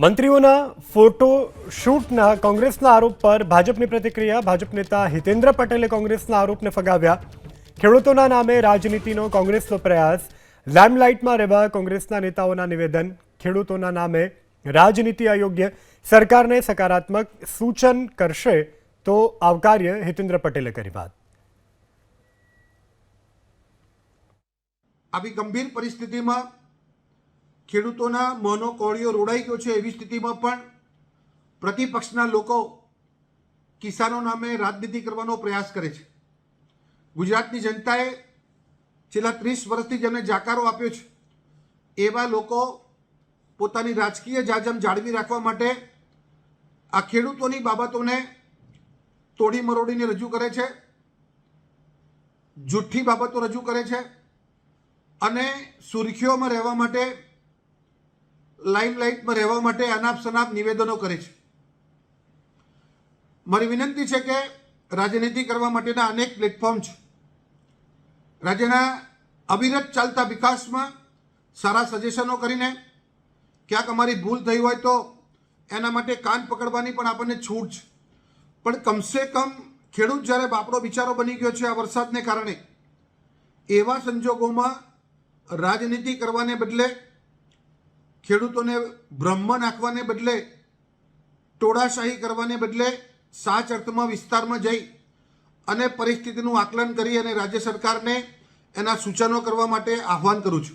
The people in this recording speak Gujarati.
મંત્રીઓના ફોટો શૂટના કોંગ્રેસના આરોપ પર ભાજપની પ્રતિક્રિયા. ભાજપ નેતા હિતેન્દ્ર પટેલે કોંગ્રેસના આરોપને ફગાવ્યા. ખેડૂતોના નામે રાજનીતિનો કોંગ્રેસનો પ્રયાસ. લાઇમલાઇટમાં રહેવા કોંગ્રેસના નેતાઓના નિવેદન. ખેડૂતોના નામે રાજનીતિ અયોગ્ય. સરકારને સકારાત્મક સૂચન કરશે તો આવકાર્ય હિતેન્દ્ર પટેલે કરી વાત. આવી ગંભીર પરિસ્થિતિમાં ખેડૂતોના મોનો કોળિયો રોડાઈ ગયો છે એવી સ્થિતિમાં પણ પ્રતિપક્ષના લોકો કિસાનો નામે રાજનીતિ કરવાનો પ્રયાસ કરે છે. ગુજરાતની જનતાએ છેલ્લા ત્રીસ વર્ષથી જેમને જાકારો આપ્યો છે, એવા લોકો પોતાની રાજકીય જાજમ જાળવી રાખવા માટે આ ખેડૂતોની બાબતોને તોડી મરોડીને રજૂ કરે છે, જૂઠ્ઠી બાબતો રજૂ કરે છે અને સુર્ખીઓમાં રહેવા માટે લાઇમલાઇટમાં રહેવા માટે અનાપ શનાપ નિવેદનો કરે છે. મારી વિનંતી છે કે રાજનીતિ કરવા માટેના અનેક પ્લેટફોર્મ છે. રાજ્યના અવિરત ચાલતા વિકાસમાં સારા સજેશનો કરીને ક્યાંક અમારી ભૂલ થઈ હોય તો એના માટે કાન પકડવાની પણ આપણને છૂટ છે. પણ કમસે કમ ખેડૂત જ્યારે બાપડો બિચારો બની ગયો છે આ વરસાદને કારણે, એવા સંજોગોમાં રાજનીતિ કરવાને બદલે ખેડૂતોને બ્રહ્મ નાખવાને બદલે, ટોળાશાહી કરવાને બદલે સાચ અર્થમાં વિસ્તારમાં જઈ અને પરિસ્થિતિનું આકલન કરી અને રાજ્ય સરકારને એના સૂચનો કરવા માટે આહવાન કરું છું.